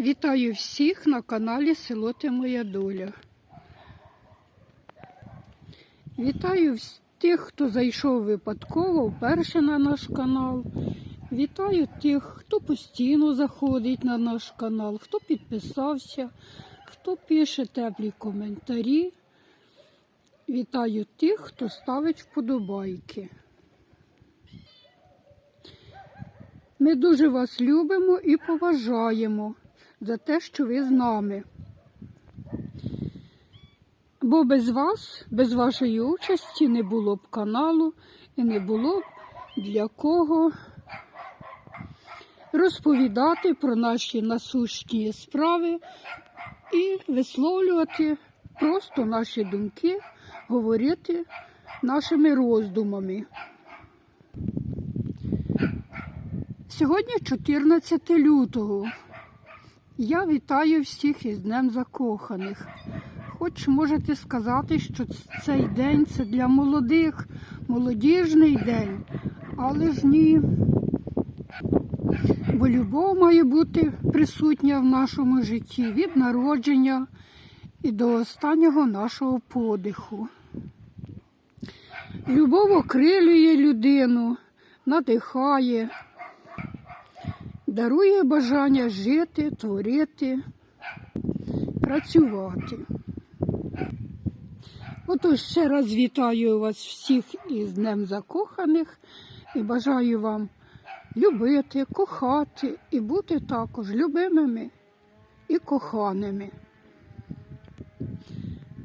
Вітаю всіх на каналі Село Ти Моя Доля. Вітаю тих, хто зайшов випадково вперше на наш канал. Вітаю тих, хто постійно заходить на наш канал, хто підписався, хто пише теплі коментарі. Вітаю тих, хто ставить вподобайки. Ми дуже вас любимо і поважаємо за те, що ви з нами. Бо без вас, без вашої участі не було б каналу і не було б для кого розповідати про наші насущні справи і висловлювати просто наші думки, говорити нашими роздумами. Сьогодні 14 лютого. Я вітаю всіх із Днем Закоханих. Хоч можете сказати, що цей день це для молодих, молодіжний день, але ж ні. Бо любов має бути присутня в нашому житті від народження і до останнього нашого подиху. Любов окрилює людину, надихає, дарує бажання жити, творити, працювати. Отож, ще раз вітаю вас всіх із Днем Закоханих і бажаю вам любити, кохати і бути також любимими і коханими.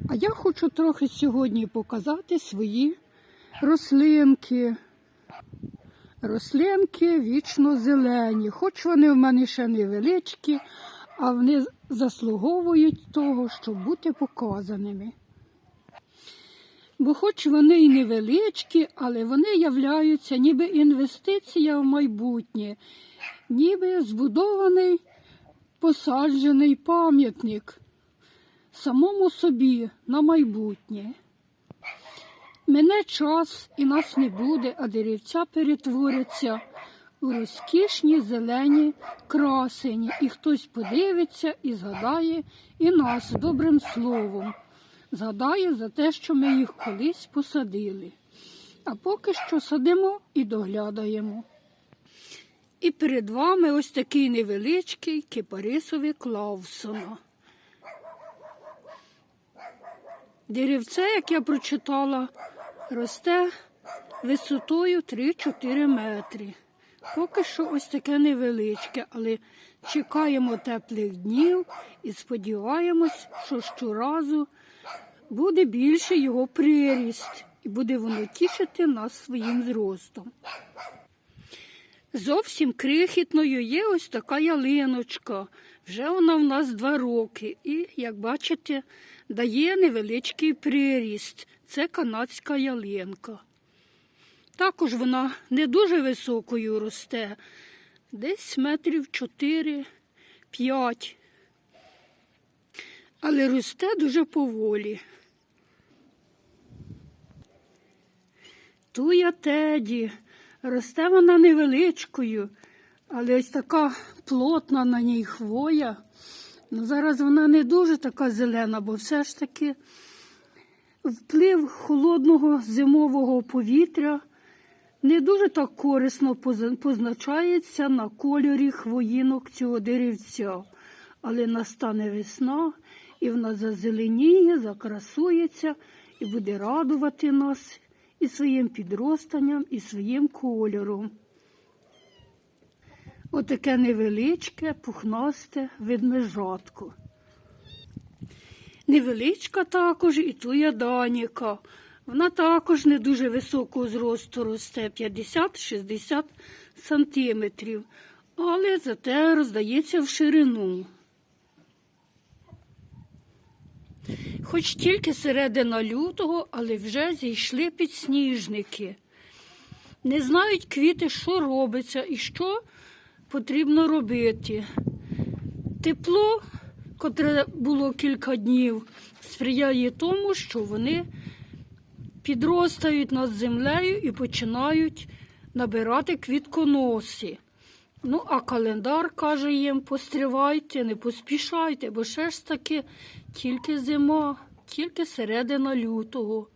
А я хочу трохи сьогодні показати свої рослинки. Рослинки вічно зелені, хоч вони в мене ще невеличкі, а вони заслуговують того, щоб бути показаними. Бо хоч вони й невеличкі, але вони являються ніби інвестиція в майбутнє, ніби збудований посаджений пам'ятник самому собі на майбутнє. Мине час і нас не буде, а деревця перетворяться у розкішні зелені красені, і хтось подивиться і згадає і нас добрим словом. Згадає за те, що ми їх колись посадили. А поки що садимо і доглядаємо. І перед вами ось такий невеличкий кипарисовий Клаусона. Деревце, як я прочитала, росте висотою 3-4 метри. Поки що ось таке невеличке, але чекаємо теплих днів і сподіваємось, що щоразу буде більше його приріст і буде воно тішити нас своїм зростом. Зовсім крихітною є ось така ялиночка. Вже вона в нас два роки і, як бачите, дає невеличкий приріст. Це канадська ялинка. Також вона не дуже високою росте, десь метрів 4-5. Але росте дуже поволі. Туя теді. Росте вона невеличкою, але ось така плотна на ній хвоя. Ну, зараз вона не дуже така зелена, бо все ж таки вплив холодного зимового повітря не дуже так корисно позначається на кольорі хвоїнок цього деревця. Але настане весна, і вона зазеленіє, закрасується і буде радувати нас і своїм підростанням, і своїм кольором. Отаке невеличке, пухнасте ведмежатко. Невеличка також і туя Даніка. Вона також не дуже високого зросту росте 50-60 сантиметрів, але зате роздається в ширину. Хоч тільки середина лютого, але вже зійшли підсніжники. Не знають квіти, що робиться і що потрібно робити. Тепло, котре було кілька днів, сприяє тому, що вони підростають над землею і починають набирати квітконоси. Ну, а календар каже їм, постривайте, не поспішайте, бо ще ж таки тільки зима, тільки середина лютого.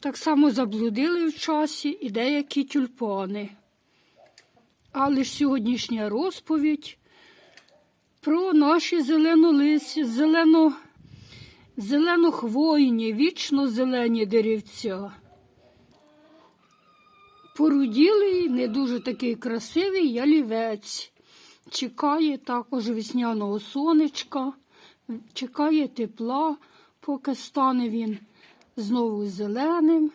Так само заблудили в часі і деякі тюльпани. Але ж сьогоднішня розповідь про наші зеленолисі, зелено, зеленохвойні, вічно зелені деревця. Поруділий, не дуже такий красивий ялівець. Чекає також весняного сонечка, чекає тепла, поки стане він знову зеленим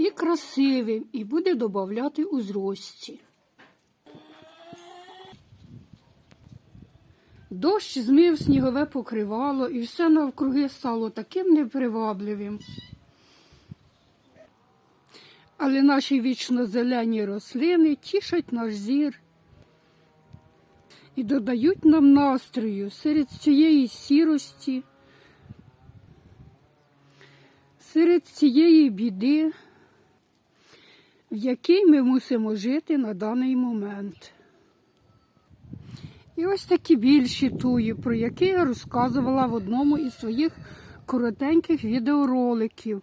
і красивим, і буде додати у зрості. Дощ змив снігове покривало, і все навкруги стало таким непривабливим. Але наші вічно зелені рослини тішать наш зір і додають нам настрою серед цієї сірості, серед цієї біди, в якій ми мусимо жити на даний момент. І ось такі більші туї, про які я розказувала в одному із своїх коротеньких відеороликів,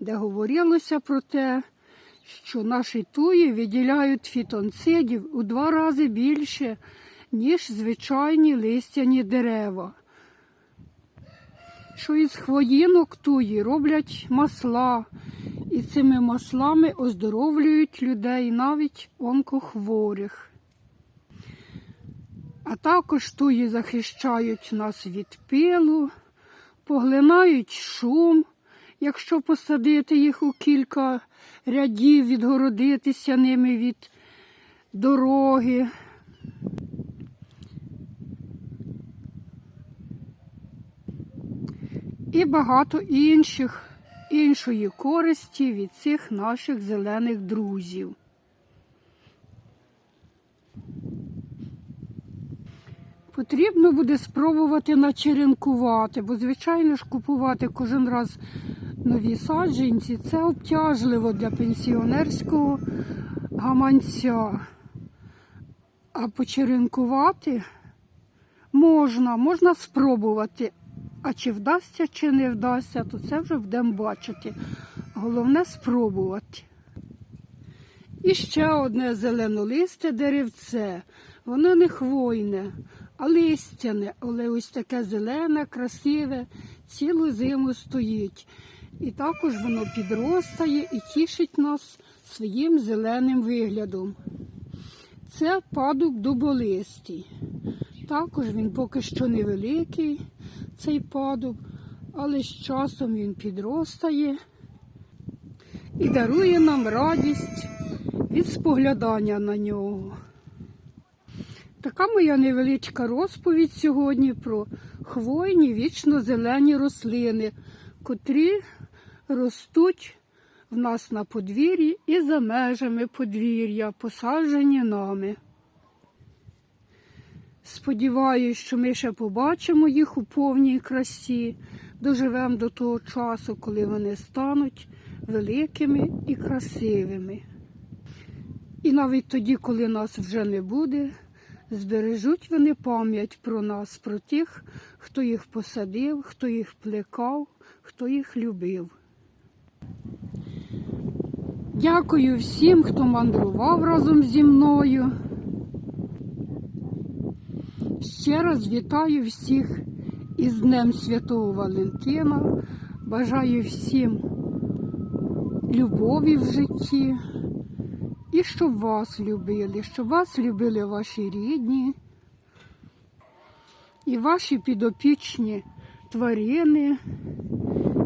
де говорилося про те, що наші туї виділяють фітонцидів у два рази більше, ніж звичайні листяні дерева. Що із хвоїнок туї роблять масла, і цими маслами оздоровлюють людей, навіть онкохворих. А також туї захищають нас від пилу, поглинають шум, якщо посадити їх у кілька рядів, відгородитися ними від дороги. І багато інших, іншої користі від цих наших зелених друзів. Потрібно буде спробувати начеренкувати, бо, звичайно ж, купувати кожен раз нові саджанці це обтяжливо для пенсіонерського гаманця. А почеренкувати можна, можна спробувати. А чи вдасться, чи не вдасться, то це вже будемо бачити. Головне спробувати. І ще одне зеленолисте деревце. Воно не хвойне, а листяне, але ось таке зелене, красиве, цілу зиму стоїть. І також воно підростає і тішить нас своїм зеленим виглядом. Це падуб дуболистий. Також він поки що невеликий, цей падуб, але з часом він підростає і дарує нам радість від споглядання на нього. Така моя невеличка розповідь сьогодні про хвойні вічно зелені рослини, котрі ростуть в нас на подвір'ї і за межами подвір'я, посаджені нами. Сподіваюсь, що ми ще побачимо їх у повній красі, доживемо до того часу, коли вони стануть великими і красивими. І навіть тоді, коли нас вже не буде, збережуть вони пам'ять про нас, про тих, хто їх посадив, хто їх плекав, хто їх любив. Дякую всім, хто мандрував разом зі мною. Ще раз вітаю всіх із Днем Святого Валентина. Бажаю всім любові в житті і щоб вас любили, щоб вас любили ваші рідні і ваші підопічні тварини,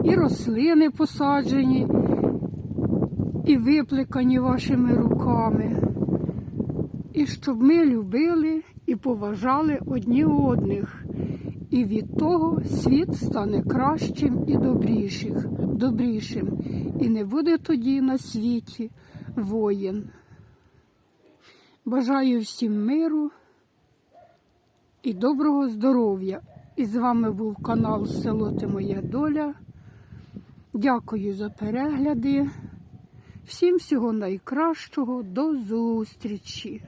і рослини посаджені, і виплекані вашими руками. І щоб ми любили і поважали одні одних. І від того світ стане кращим і добріших, добрішим. І не буде тоді на світі воїн. Бажаю всім миру і доброго здоров'я. І з вами був канал Село Ти Моя Доля. Дякую за перегляди. Всім всього найкращого, до зустрічі!